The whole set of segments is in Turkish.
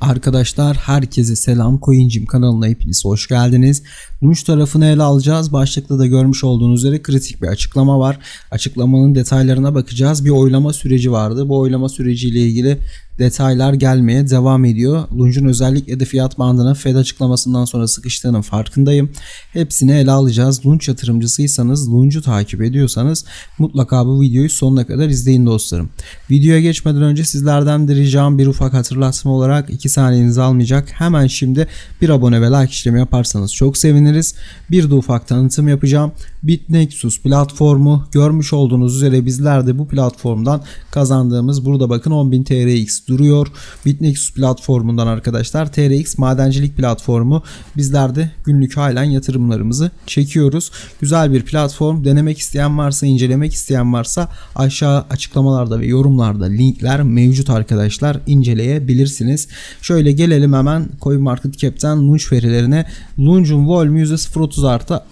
Arkadaşlar herkese selam Coincim kanalına hepiniz hoş geldiniz. Lunch tarafını ele alacağız. Başlıkta da görmüş olduğunuz üzere kritik bir açıklama var. Açıklamanın detaylarına bakacağız. Bir oylama süreci vardı. Bu oylama süreciyle ilgili detaylar gelmeye devam ediyor. Lunch'un özellikle de fiyat bandına Fed açıklamasından sonra sıkıştığının farkındayım. Hepsini ele alacağız. Lunch yatırımcısıysanız, Lunch'u takip ediyorsanız mutlaka bu videoyu sonuna kadar izleyin dostlarım. Videoya geçmeden önce sizlerden de ricam bir ufak hatırlatma olarak 2 saniyenizi almayacak. Hemen şimdi bir abone ve like işlemi yaparsanız çok seviniriz. Bir de ufak tanıtım yapacağım. BitNexus platformu görmüş olduğunuz üzere bizler de bu platformdan kazandığımız burada bakın 10.000 TRX duruyor. BitNexus platformundan arkadaşlar TRX madencilik platformu bizler de günlük halen yatırımlarımızı çekiyoruz. Güzel bir platform. Denemek isteyen varsa, incelemek isteyen varsa aşağı açıklamalarda ve yorumlarda linkler mevcut arkadaşlar. inceleyebilirsiniz. Şöyle gelelim hemen CoinMarketCap'ten Launch verilerine. Launch'un volume %0.30 artı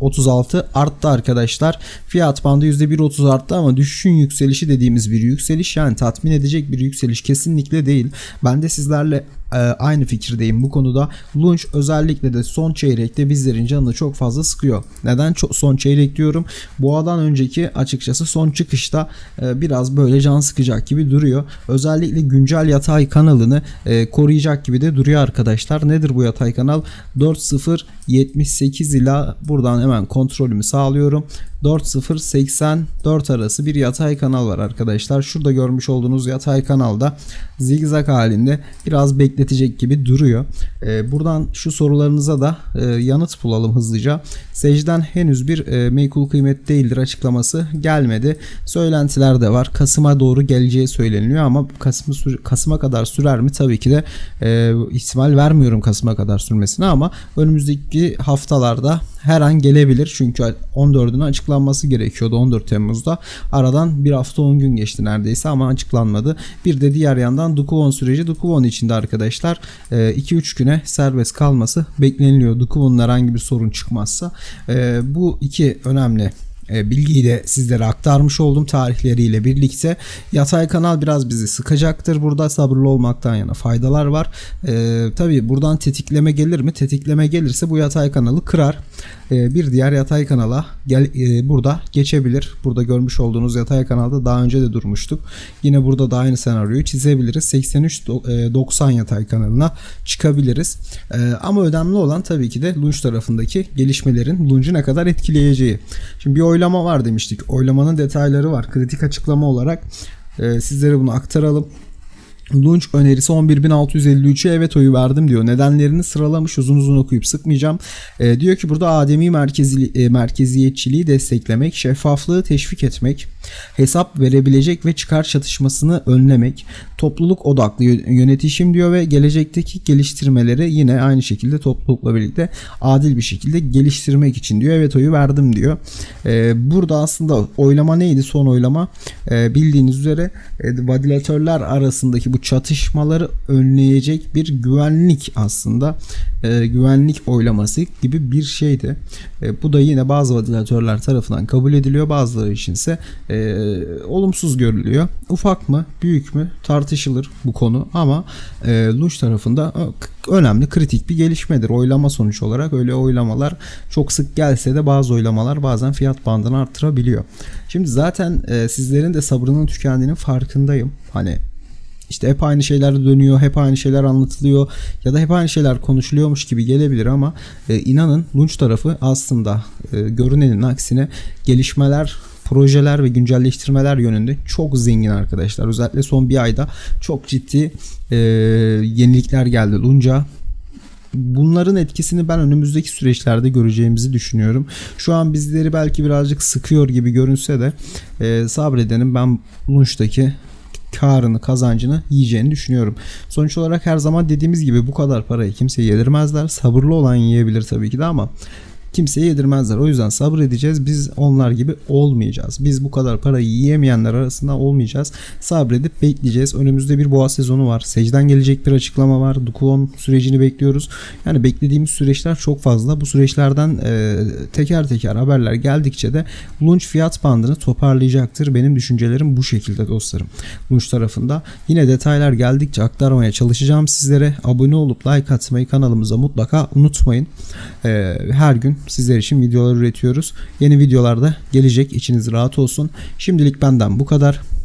36 arttı arkadaşlar. Fiyat bandı %1.30 arttı ama düşüşün yükselişi dediğimiz bir yükseliş yani tatmin edecek bir yükseliş kesinlikle değil. Ben de sizlerle e, aynı fikirdeyim bu konuda. Launch özellikle de son çeyrekte bizlerin canını çok fazla sıkıyor. Neden çok son çeyrek diyorum? Boğadan önceki açıkçası son çıkışta e, biraz böyle can sıkacak gibi duruyor. Özellikle güncel yatay kanalını e, koruyacak gibi de duruyor arkadaşlar. Nedir bu yatay kanal? 4.078 ila buradan hemen kontrolümü sağlıyorum. 4.084 arası bir yatay kanal var arkadaşlar. Şurada görmüş olduğunuz yatay kanalda zigzag halinde biraz bekletecek gibi duruyor. Ee, buradan şu sorularınıza da e, yanıt bulalım hızlıca. Secden henüz bir e, meykul kıymet değildir açıklaması gelmedi. Söylentiler de var. Kasım'a doğru geleceği söyleniliyor ama Kasım Kasım'a kadar sürer mi? Tabii ki de e, ihtimal vermiyorum Kasım'a kadar sürmesine ama önümüzdeki haftalarda her an gelebilir. Çünkü 14'ünün açıklanması gerekiyordu 14 Temmuz'da. Aradan bir hafta 10 gün geçti neredeyse ama açıklanmadı. Bir de diğer yandan Dukuvon süreci Dukuvon içinde arkadaşlar 2-3 e, güne serbest kalması bekleniliyor. Dukuvon'un herhangi bir sorun çıkmazsa. E, bu iki önemli bilgiyi de sizlere aktarmış oldum tarihleriyle birlikte. Yatay kanal biraz bizi sıkacaktır. Burada sabırlı olmaktan yana faydalar var. Ee, Tabi buradan tetikleme gelir mi? Tetikleme gelirse bu yatay kanalı kırar. Ee, bir diğer yatay kanala gel e, burada geçebilir. Burada görmüş olduğunuz yatay kanalda daha önce de durmuştuk. Yine burada da aynı senaryoyu çizebiliriz. 83-90 e, yatay kanalına çıkabiliriz. E, ama önemli olan tabii ki de Lunch tarafındaki gelişmelerin Lunch'u ne kadar etkileyeceği. Şimdi bir oylama var demiştik. Oylamanın detayları var. Kritik açıklama olarak sizlere bunu aktaralım. Lunch önerisi 11.653'e evet oyu verdim diyor. Nedenlerini sıralamış uzun uzun okuyup sıkmayacağım. E, diyor ki burada ademi merkezi, e, merkeziyetçiliği desteklemek, şeffaflığı teşvik etmek, hesap verebilecek ve çıkar çatışmasını önlemek, topluluk odaklı yönetişim diyor ve gelecekteki geliştirmeleri yine aynı şekilde toplulukla birlikte adil bir şekilde geliştirmek için diyor. Evet oyu verdim diyor. E, burada aslında oylama neydi? Son oylama e, bildiğiniz üzere e, vadilatörler arasındaki bu çatışmaları önleyecek bir güvenlik aslında e, güvenlik oylaması gibi bir şeydi. E, bu da yine bazı vadilatörler tarafından kabul ediliyor. Bazıları için ise e, olumsuz görülüyor. Ufak mı, büyük mü tartışılır bu konu ama e, Lunch tarafında önemli, kritik bir gelişmedir. Oylama sonuç olarak öyle oylamalar çok sık gelse de bazı oylamalar bazen fiyat bandını arttırabiliyor. Şimdi zaten e, sizlerin de sabrının tükendiğinin farkındayım. Hani işte hep aynı şeyler dönüyor, hep aynı şeyler anlatılıyor ya da hep aynı şeyler konuşuluyormuş gibi gelebilir ama e, inanın Lunch tarafı aslında e, görünenin aksine gelişmeler projeler ve güncelleştirmeler yönünde çok zengin arkadaşlar. Özellikle son bir ayda çok ciddi e, yenilikler geldi Lunca. Bunların etkisini ben önümüzdeki süreçlerde göreceğimizi düşünüyorum. Şu an bizleri belki birazcık sıkıyor gibi görünse de e, sabredenin ben Lunch'taki karını, kazancını yiyeceğini düşünüyorum. Sonuç olarak her zaman dediğimiz gibi bu kadar parayı kimse yedirmezler. Sabırlı olan yiyebilir tabii ki de ama kimseye yedirmezler. O yüzden sabredeceğiz. Biz onlar gibi olmayacağız. Biz bu kadar parayı yiyemeyenler arasında olmayacağız. Sabredip bekleyeceğiz. Önümüzde bir boğa sezonu var. Secden gelecek bir açıklama var. Dukuon sürecini bekliyoruz. Yani beklediğimiz süreçler çok fazla. Bu süreçlerden e, teker teker haberler geldikçe de Launch fiyat bandını toparlayacaktır. Benim düşüncelerim bu şekilde dostlarım. Launch tarafında. Yine detaylar geldikçe aktarmaya çalışacağım sizlere. Abone olup like atmayı kanalımıza mutlaka unutmayın. E, her gün sizler için videolar üretiyoruz. Yeni videolarda gelecek. İçiniz rahat olsun. Şimdilik benden bu kadar.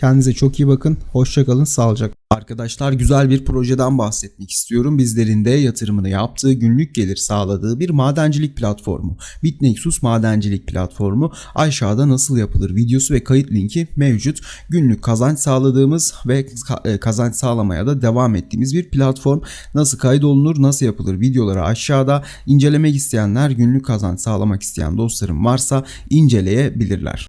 Kendinize çok iyi bakın. Hoşçakalın. Sağlıcakla. Arkadaşlar güzel bir projeden bahsetmek istiyorum. Bizlerin de yatırımını yaptığı günlük gelir sağladığı bir madencilik platformu. Bitnexus madencilik platformu aşağıda nasıl yapılır videosu ve kayıt linki mevcut. Günlük kazanç sağladığımız ve e, kazanç sağlamaya da devam ettiğimiz bir platform. Nasıl kaydolunur, nasıl yapılır videoları aşağıda. incelemek isteyenler, günlük kazanç sağlamak isteyen dostlarım varsa inceleyebilirler.